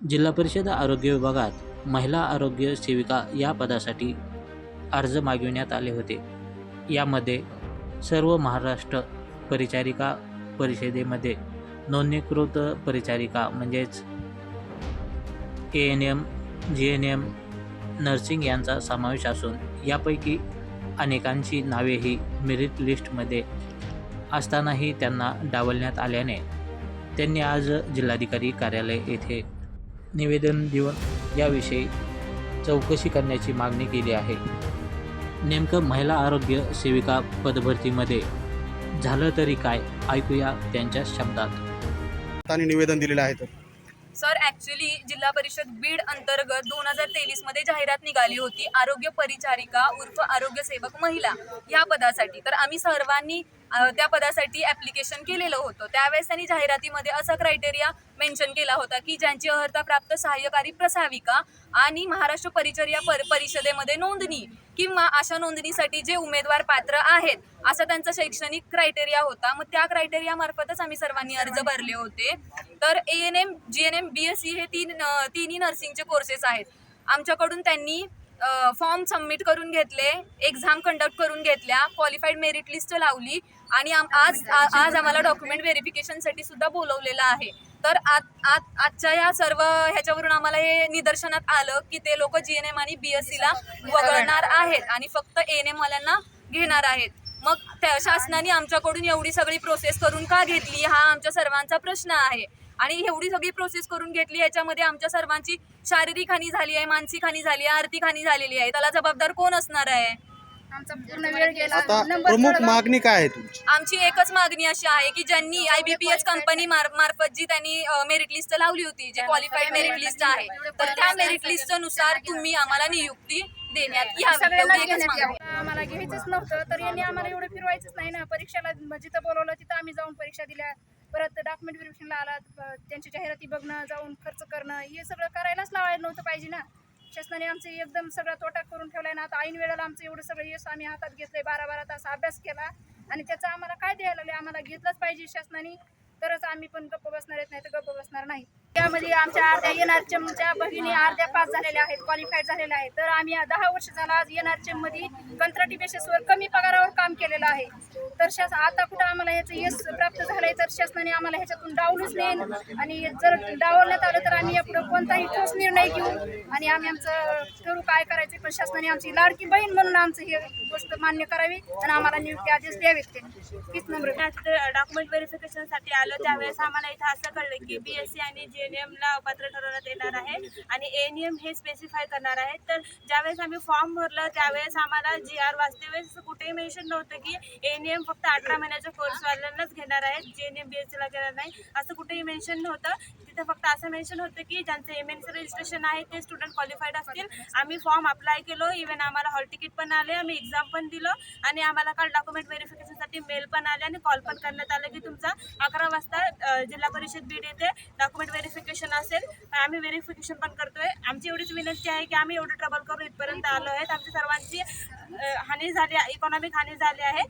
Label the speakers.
Speaker 1: जिल्हा परिषद आरोग्य विभागात महिला आरोग्य सेविका या पदासाठी अर्ज मागविण्यात आले होते. यामध्ये सर्व महाराष्ट्र परिचारिका परिषदेमध्ये नोंदणीकृत परिचारिका म्हणजेच A N M G N M nursing यांचा समावेश असून यापैकी अनेकांची नावेही मेरिट लिस्टमध्ये असतानाही त्यांना डावलण्यात आल्याने त्यांनी आज जिल्हाधिकारी कार्यालय येथे निवेदन देऊन याविषयी चौकशी करण्याची मागणी केली आहे. नेमकं महिला आरोग्य सेविका पदभरतीमध्ये झालं तरी काय? ऐकूया त्यांच्या शब्दात.
Speaker 2: निवेदन दिलेलं आहे तर.
Speaker 3: सर ॲक्च्युली जिल्हा परिषद बीड अंतर्गत दोन हजार तेवीसमध्ये जाहिरात निघाली होती आरोग्य परिचारिका उर्फ आरोग्य सेवक महिला या पदासाठी. तर आम्ही सर्वांनी त्या पदासाठी ॲप्लिकेशन केलेलं होतं. त्यावेळेस त्यांनी जाहिरातीमध्ये असा क्रायटेरिया मेन्शन केला होता की ज्यांची अर्हता प्राप्त सहाय्यकारी प्रसाविका आणि महाराष्ट्र परिचर्या पर परिषदेमध्ये नोंदणी किंवा अशा नोंदणीसाठी जे उमेदवार पात्र आहेत असा त्यांचा शैक्षणिक क्रायटेरिया होता. मग त्या क्रायटेरिया मार्फतच आम्ही सर्वांनी अर्ज भरले होते. तर A N M G N M B S C हे तीन तिन्ही नर्सिंगचे कोर्सेस आहेत. आमच्याकडून त्यांनी फॉर्म सबमिट करून घेतले एक्झाम कंडक्ट करून घेतल्या क्वालिफाईड मेरिट लिस्ट लावली आणि आम- आज आज आम्हाला डॉक्युमेंट व्हेरिफिकेशनसाठी सुद्धा बोलवलेलं आहे. तर आज आजच्या या सर्व ह्याच्यावरून आम्हाला हे निदर्शनात आलं की ते लोक जी एन एम आणि बी एस सीला वगळणार आहेत आणि फक्त एन एम वाल्यांना घेणार आहेत. मग त्या शासनाने आमच्याकडून एवढी सगळी प्रोसेस करून का घेतली? हा आमच्या सर्वांचा प्रश्न आहे. आणि एवढी सगळी प्रोसेस करून घेतली याच्यामध्ये आमच्या सर्वांची शारीरिक हानी झाली आहे मानसिक हानी झाली आहे आर्थिक हानी झालेली आहे. त्याला जबाबदार कोण असणार आहे?
Speaker 4: आमचा पूर्ण वेळ गेला.
Speaker 2: आता
Speaker 4: नंबर
Speaker 2: प्रमुख. मागणी काय आहे तुमची?
Speaker 3: आमची एकच मागणी अशी आहे की ज्यांनी I B P H company मार्फत जी त्यांनी मेरिट लिस्ट लावली होती जी क्वालिफाईड मेरिट लिस्ट आहे तर त्या मेरिट लिस्टनुसार तुम्ही आम्हाला नियुक्ती देण्यात यावी.
Speaker 4: सगळ्यांना
Speaker 3: एवढी एकच
Speaker 4: घेण्यात
Speaker 3: मागणी.
Speaker 4: यावं. आम्हाला घ्यायचंच नव्हतं तर यांनी आम्हाला एवढं फिरवायचंच नाही ना. परीक्षेला जिथं बोलवलं तिथं आम्ही जाऊन परीक्षा दिल्या. परत डॉक्युमेंट व्हेरिफिकेशनला आला प- त्यांची जाहिराती बघणं जाऊन खर्च करणं हे सगळं करायलाच लावायला नव्हतं पाहिजे ना. शासनाने आमचं एकदम सगळा तोटा करून ठेवलाय ना आता ऐन वेळेला आमचं एवढं सगळं यश आम्ही हातात घेतलंय बारा बारा तास अभ्यास केला. आणि त्याचा आम्हाला काय द्यायला लागले आम्हाला घेतलंच पाहिजे शासनाने. तरच आम्ही पण गप्प बसणार आहेत नाही तर गप्प बसणार नाही. त्यामध्ये आमच्या अर्ध्या एन चमच्या बहिणी अर्ध्या पास झालेल्या आहेत क्वालिफाईड झालेल्या आहेत. तर आम्ही दहा वर्ष झाला आज एन चममध्ये कंत्राटी बेसिसवर कमी पगारावर काम केलेलं आहे. तर शास आता कुठं आम्हाला ह्याचं यश प्राप्त झालंय तर शासनाने आम्हाला ह्याच्यातून डावलूच नाही आणि जर डावलण्यात आलं तर आम्ही यापुढं कोणताही ठोस निर्णय घेऊ आणि आम्ही आमचं करू काय करायचं पण शासनाने आमची लाडकी बहीण म्हणून आमचं हे गोष्ट मान्य करावी आणि आम्हाला नियुक्ती आदेश द्यावेत ते. तीच नंबर
Speaker 5: डॉक्युमेंट व्हेरिफिकेशनसाठी आलो त्यावेळेस आम्हाला इथं असं कळलं की बी एस सी आणि जे एन पात्र ठरवण्यात येणार आहे. आणि एन एम हे स्पेसिफाय करणार आहे. तर ज्यावेळेस आम्ही फॉर्म भरलं त्यावेळेस आम्हाला जी आर वाचते वेळेस कुठेही मेन्शन नव्हतं की एन एम फक्त अठरा महिन्याच्या कोर्सवाल्यांनाच घेणार आहेत जे एन एम बी एस सीला घेणार नाही. असं कुठेही मेन्शन नव्हतं. तिथे फक्त असं मेन्शन होतं की ज्यांचं एम एन रजिस्ट्रेशन आहे ते स्टुडंट क्वालिफाईड असतील. आम्ही फॉर्म अप्लाय केलो इव्हन आम्हाला हॉल तिकीट पण आले आम्ही एक्झाम पण दिलो आणि आम्हाला काल डॉक्युमेंट व्हेरिफिकेशनसाठी मेल पण आले आणि कॉल पण करण्यात आलं की तुमचा अकरा वाजता जिल्हा परिषद बीड येथे डॉक्युमेंट व्हेरिफिकेशन असेल. आम्ही व्हेरिफिकेशन पण करतोय. आमची एवढीच विनंती आहे की आम्ही एवढं ट्रबल करून इथपर्यंत आलो आहेत. आमच्या सर्वांची हानी झाली इकॉनॉमिक हानी झाली आहे.